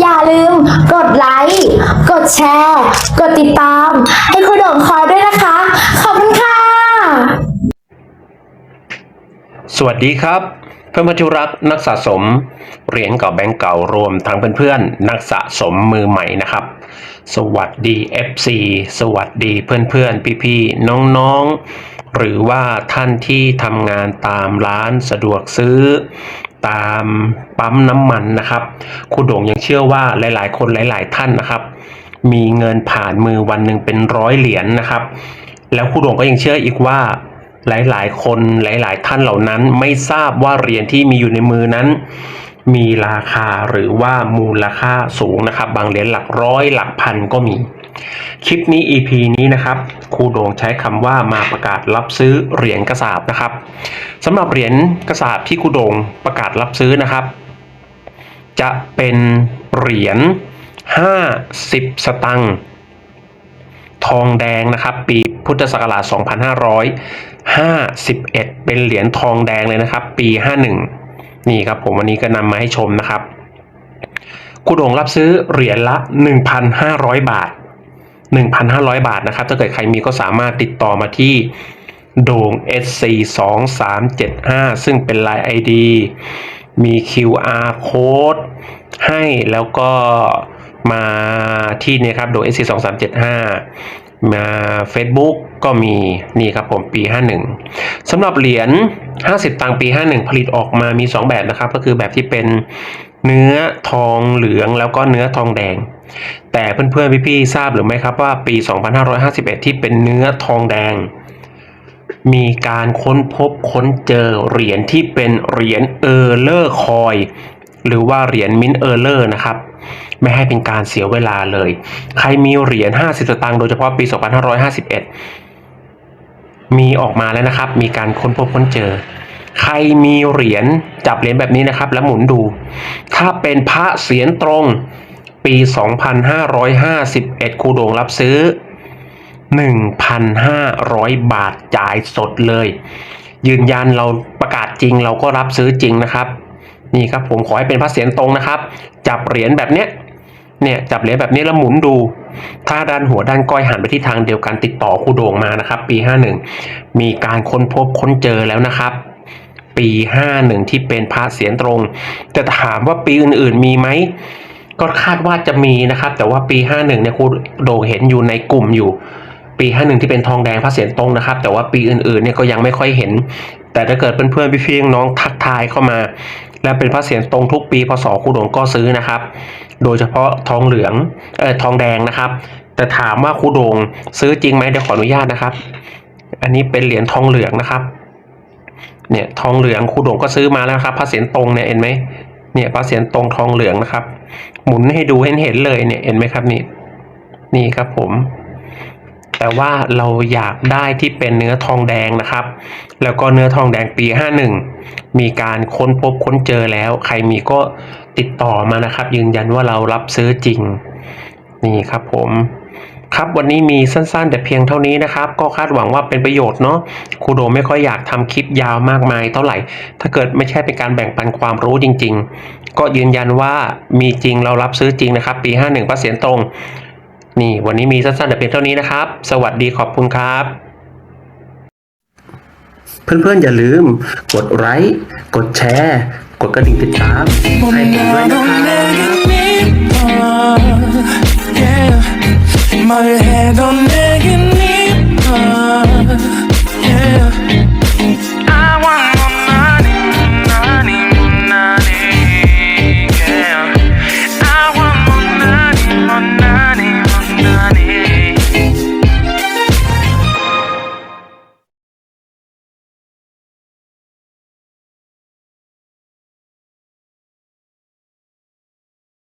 อย่าลืมกดไลค์ กดแชร์ กดติดตาม ให้ครูโด่งคอยด้วยนะคะ ขอบคุณค่ะ สวัสดีครับ เพื่อนๆที่รักนักสะสม เหรียญเก่าแบงก์เก่ารวมทั้งเพื่อนๆนักสะสมมือใหม่นะครับ สวัสดี FC สวัสดีเพื่อนๆพี่ๆน้องๆหรือว่าท่านที่ทำงานตามร้านสะดวกซื้อ ตามปั๊มน้ำมันนะครับครูโด่งยังเชื่อว่าหลาย ๆ คนหลาย ๆ ท่านนะครับ มีเงินผ่านมือวันหนึ่งเป็นร้อยเหรียญนะครับ แล้วครูโด่งก็ยังเชื่ออีกว่าหลาย ๆ คนหลาย ๆ ท่านเหล่านั้นไม่ทราบว่าเหรียญที่มีอยู่ในมือนั้น มีราคาหรือว่ามูลค่าสูงนะครับ บางเหรียญหลักร้อยหลักพันก็มี คลิปนี้ EP นี้นะครับครูโด่งใช้คำว่ามาประกาศรับซื้อเหรียญกระสาบนะครับ สำหรับเหรียญกระสาบที่ครูโด่งประกาศรับซื้อนะครับ จะเป็นเหรียญ 50 สตังค์ทองแดงนะครับ ปีพุทธศักราช 2551 เป็นเหรียญทองแดงเลยนะครับ ปี 51 นี่ครับผมวันนี้ก็นำมาให้ชมนะครับครูโด่งรับซื้อเหรียญละ 1,500 บาท 1,500 บาทนะครับ ถ้าเกิดใครมีก็สามารถติดต่อมาที่ โด่ง SC 2 3 7 5 ซึ่งเป็น Line ID มี QR code ให้แล้วก็มาที่เนี่ยครับโดย SC 2 3 7 5 มา Facebook ก็มีนี่ครับผมปี 51สำหรับเหรียญ 50 ตังค์ปี 51 ผลิตออกมามี 2 แบบนะครับ ก็คือแบบที่เป็นเนื้อทองเหลืองแล้วก็เนื้อทองแดง แต่เพื่อนๆพี่ๆทราบหรือไม่ครับว่าปี 2551 ที่เป็นเนื้อทองแดง มีการค้นพบค้นเจอเหรียญที่เป็นเหรียญเออร์เลอร์คอยหรือว่าเหรียญมินเออร์เลอร์นะครับไม่ให้เป็นการเสียเวลาเลย ใครมีเหรียญ 50 สตางค์โดยเฉพาะปี 2551 มีออกมาแล้วนะครับ มีการค้นพบค้นเจอ ใครมีเหรียญจับเหรียญแบบนี้นะครับ แล้วหมุนดู ถ้าเป็นพระเสียรตรงปี 2551 ครูโด่งรับซื้อ 1,500 บาทจ่ายสดเลย ยืนยันเราประกาศจริงเราก็รับซื้อจริงนะครับ นี่ครับผมขอให้เป็นพระเสียรตรงนะครับ จับเหรียญแบบเนี้ยเนี่ยจับเหรียญแบบนี้แล้วหมุนดู ถ้าด้านหัวด้านก้อยหันไปที่ทางเดียวกันติดต่อครูโด่งมานะครับ ปี 51 มีการค้นพบค้นเจอแล้วนะครับ ปี 51 ที่เป็นพระเสียรตรง แต่ถามว่าปีอื่นๆมีไหมก็คาดว่าจะมีนะครับ แต่ว่าปี 51เนี่ยครูโด่งเห็นอยู่ในกลุ่มอยู่ ปี 51 ที่เป็นทองแดงพระเศียรตรงนะครับ แต่ว่าปีอื่นๆเนี่ยก็ยังไม่ค่อยเห็น แต่ถ้าเกิดเพื่อนๆพี่ๆน้องทักทายเข้ามา และเป็นพระเศียรตรงทุกปีพศครูโด่งก็ซื้อนะครับ โดยเฉพาะทองเหลืองเออทองแดงนะครับ แต่ถามว่าครูโดงซื้อจริงไหมเดี๋ยวขออนุญาตนะครับ อันนี้เป็นเหรียญทองเหลืองนะครับเนี่ยทองเหลืองครูโดงก็ซื้อมาแล้วครับพระเศียรตรงเนี่ยเห็นไหมเนี่ยพระเศียรตรงทองเหลืองนะครับ หมุนให้ดูเห็นเห็นเลยเนี่ยเห็นไหมครับนี่นี่ครับผม แต่ว่าเราอยากได้ที่เป็นเนื้อทองแดงนะครับ แล้วก็เนื้อทองแดงปี 51 มีการค้นพบค้นเจอแล้ว ใครมีก็ติดต่อมานะครับ ยืนยันว่าเรารับซื้อจริง นี่ครับผมครับวันนี้มีสั้นๆ แต่เพียงเท่านี้นะครับ ก็คาดหวังว่าเป็นประโยชน์เนาะครูโดไม่ค่อยอยากทำคลิปยาวมากมายเท่าไหร่ ถ้าเกิดไม่ใช่เป็นการแบ่งปันความรู้จริง ๆ ก็ยืนยันว่ามีจริงเรารับซื้อจริงนะครับ ปี 51เปอร์เซ็นตรง นี่วันนี้มีสั้นๆแต่เพียงเท่านี้นะครับ สวัสดีขอบคุณครับ เพื่อนๆอย่าลืม กดไลค์กดแชร์ กดกระดิ่งติดตามให้ผมด้วยนะครับ 뭘 해도 내겐 네가 yeah.